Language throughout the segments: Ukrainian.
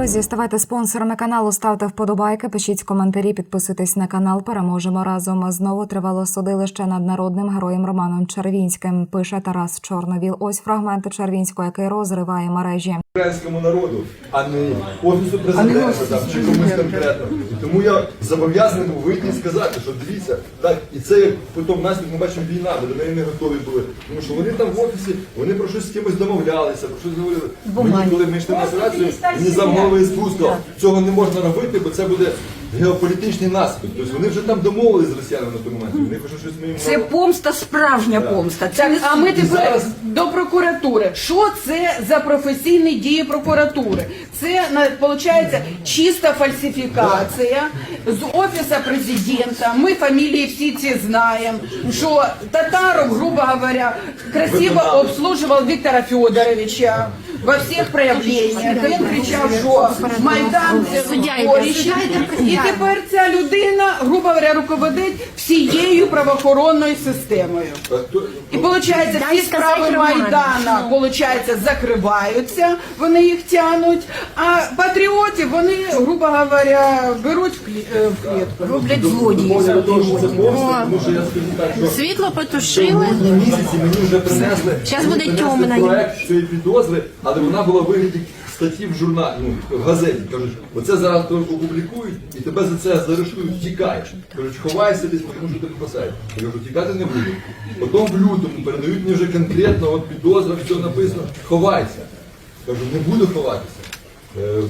Друзі, ставайте спонсорами каналу, ставте вподобайки, пишіть коментарі, підписуйтесь на канал. Переможемо разом. Знову тривало судилище над народним героєм Романом Червінським. Пише Тарас Чорновіл. Ось фрагменти Червінського, який розриває мережі. Українському народу, а не офісу президента там, чи комусь конкретно. І тому я зобов'язаний був вийти і сказати, що дивіться, так, і це як потім наслідок ми бачимо війна, бо до неї не готові були. Тому що вони там в офісі, вони про щось з кимось домовлялися, про щось говорили. Мені, коли ми йшли на операцію, мені замовили з сказав, цього не можна робити, бо це буде геополітичний наслідок. Тобто вони вже там домовились з росіянами на той момент. Вони хочуть щось ми їм Це помста, справжня помста. Це не А ми тепер зараз- до прокуратури. Що це за професійні дії прокуратури? Це виходить чиста фальсифікація з офісу президента. Ми фамілії всі ці знаємо. Що Татаров, грубо говоря, красиво обслуживал Віктора Федоровича во всіх проявленнях. Він кричав, що Майдан це горище. І тепер ця людина, грубо говоря, руководить всією правоохоронною системою. І виходить, всі справи Майдана получається, закриваються, вони їх тянуть, а патріотів вони, грубо говоря, беруть в е, клітку. роблять злодії. Що що що Світло потушили. Щас буде темно. проект цієї підозри, але вона була вигляді статті в журналі, ну, в газеті. Кажуть, оце зараз опублікують і тебе за це заарештують, тікаєш. Кажуть, ховайся десь, тому що тебе спасають. Я кажу, тікати не буду. Потім в лютому передають мені вже конкретно, от підозра, все написано, ховайся. Кажу, не буду ховатися. Е,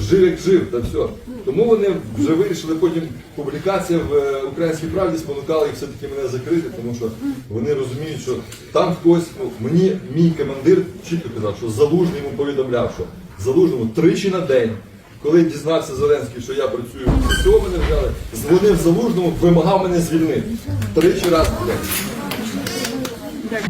Жив як жив, та все. Тому вони вже вирішили потім публікація в е, українській правді спонукала їх все-таки мене закрити, тому що вони розуміють, що там хтось, ну, мені мій командир чітко казав, що залужний йому повідомляв, що залужному тричі на день. Коли дізнався Зеленський, що я працюю в ССО, мене взяли, дзвонив залужному, вимагав мене звільнити. Тричі раз.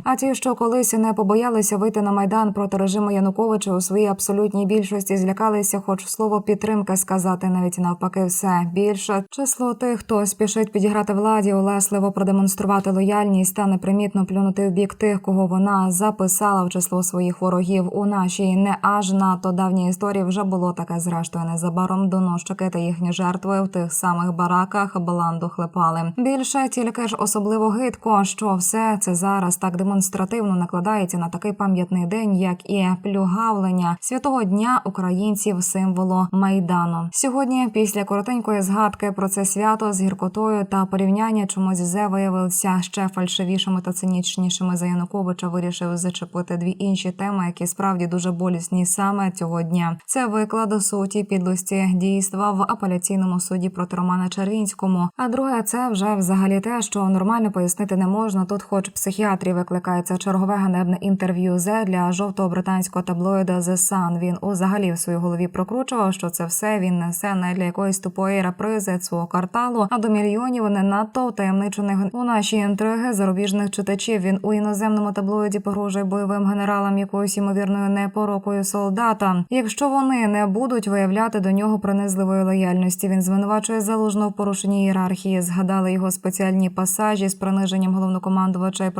А ті, що колись не побоялися вийти на майдан проти режиму Януковича у своїй абсолютній більшості, злякалися, хоч слово підтримки сказати, навіть навпаки, все більше число тих, хто спішить підіграти владі, улесливо продемонструвати лояльність та непримітно плюнути в бік тих, кого вона записала в число своїх ворогів. У нашій не аж надто давній історії вже було таке зрештою. Незабаром доносчики та їхні жертви в тих самих бараках баланду хлепали. Більше тільки ж особливо гидко, що все це зараз так демонстративно накладається на такий пам'ятний день, як і плюгавлення святого дня українців символу майдану. Сьогодні, після коротенької згадки про це свято з гіркотою та порівняння чомусь зе виявилися ще фальшивішими та цинічнішими за Януковича. Вирішив зачепити дві інші теми, які справді дуже болісні саме цього дня. Це виклад суті підлості дійства в апеляційному суді проти Романа Червінському. А друге, це вже взагалі те, що нормально пояснити не можна. Тут, хоч психіатрі викликається чергове ганебне інтерв'ю зе для жовтого британського таблоїда The Sun. Він узагалі в своїй голові прокручував, що це все він несе не для якоїсь тупої репризи свого кварталу, а до мільйонів не надто втаємничених у наші інтриги зарубіжних читачів. Він у іноземному таблоїді погрожує бойовим генералам якоюсь ймовірною непорокою солдата. Якщо вони не будуть виявляти до нього принизливої лояльності, він звинувачує залужно в порушенні ієрархії. Згадали його спеціальні пасажі з приниженням головнокомандувача і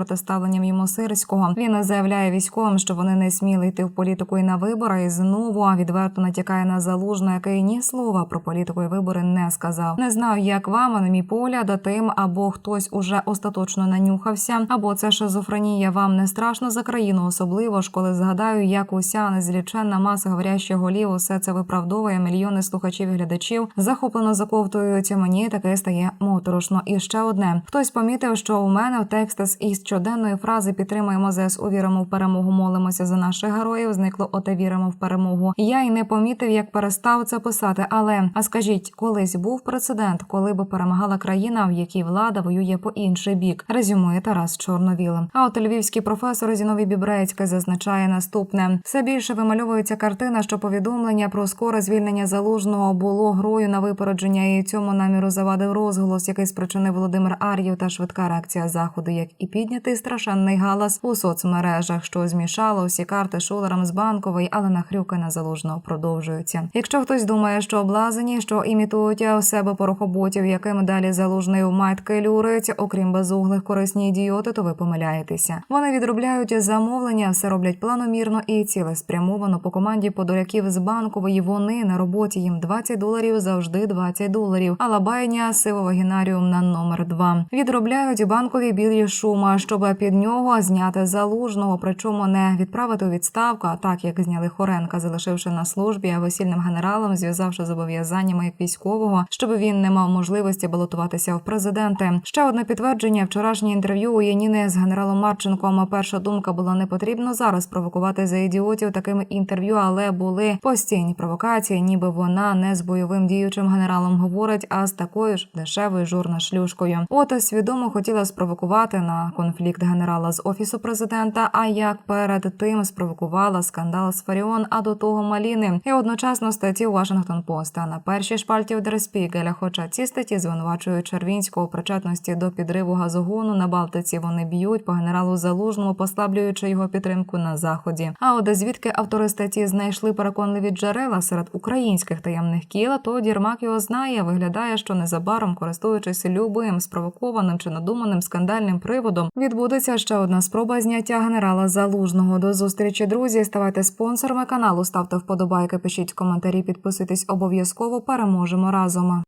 протиставленням йому сирського. Він заявляє військовим, що вони не сміли йти в політику і на вибори. І знову відверто натякає на залужно, який ні слова про політику і вибори не сказав. Не знаю, як вам, а на мій погляд, тим або хтось уже остаточно нанюхався, або це шизофренія вам не страшно за країну, особливо ж коли згадаю, як уся незліченна маса говорящих голів усе це виправдовує мільйони слухачів і глядачів, захоплено заковтують. Мені таке стає моторошно. І ще одне: хтось помітив, що у мене в текст із щоденної фрази підтримуємо ЗС, увіримо в перемогу, молимося за наших героїв. Зникло оте віримо в перемогу. Я й не помітив, як перестав це писати. Але а скажіть, колись був прецедент, коли би перемагала країна, в якій влада воює по інший бік. Резюмує Тарас Чорновіл. А от львівський професор Зіновій Бібрецький зазначає наступне: все більше вимальовується картина, що повідомлення про скоре звільнення залужного було грою на випередження, і цьому наміру завадив розголос, який спричинив Володимир Ар'єв та швидка реакція заходу, як і піднятий страшенний страшенний галас у соцмережах, що змішало всі карти шулерам з банкової, але нахрюки на залужного продовжуються. Якщо хтось думає, що облазені, що імітують у себе порохоботів, яким далі залужний в майтки люрить, окрім безуглих корисні ідіоти, то ви помиляєтеся. Вони відробляють замовлення, все роблять планомірно і цілеспрямовано по команді подоляків з банкової. Вони на роботі їм 20 доларів завжди 20 доларів. А лабайня сивовагінаріум на номер 2 Відробляють банкові білі шума, щоб під нього зняти залужного, причому не відправити у відставку, а так як зняли Хоренка, залишивши на службі, а весільним генералом, зв'язавши зобов'язаннями як військового, щоб він не мав можливості балотуватися в президенти. Ще одне підтвердження вчорашнє інтерв'ю у Яніни з генералом Марченком. А Перша думка була не потрібно зараз провокувати за ідіотів такими інтерв'ю, але були постійні провокації, ніби вона не з бойовим діючим генералом говорить, а з такою ж дешевою журнашлюшкою. От свідомо хотіла спровокувати на конфлікт генерала з офісу президента. А як перед тим спровокувала скандал з Фаріон, а до того Маліни, і одночасно статті Washington Post. А на першій шпальті Der хоча ці статті звинувачують Червінського причетності до підриву газогону на Балтиці. Вони б'ють по генералу Залужному, послаблюючи його підтримку на заході. А от звідки автори статті знайшли переконливі джерела серед українських таємних кіл, то Дірмак його знає. Виглядає, що незабаром, користуючись любим спровокованим чи надуманим скандальним приводом, відбудеться ще одна спроба зняття генерала Залужного. До зустрічі, друзі. Ставайте спонсорами каналу, ставте вподобайки, пишіть коментарі, підписуйтесь обов'язково. Переможемо разом.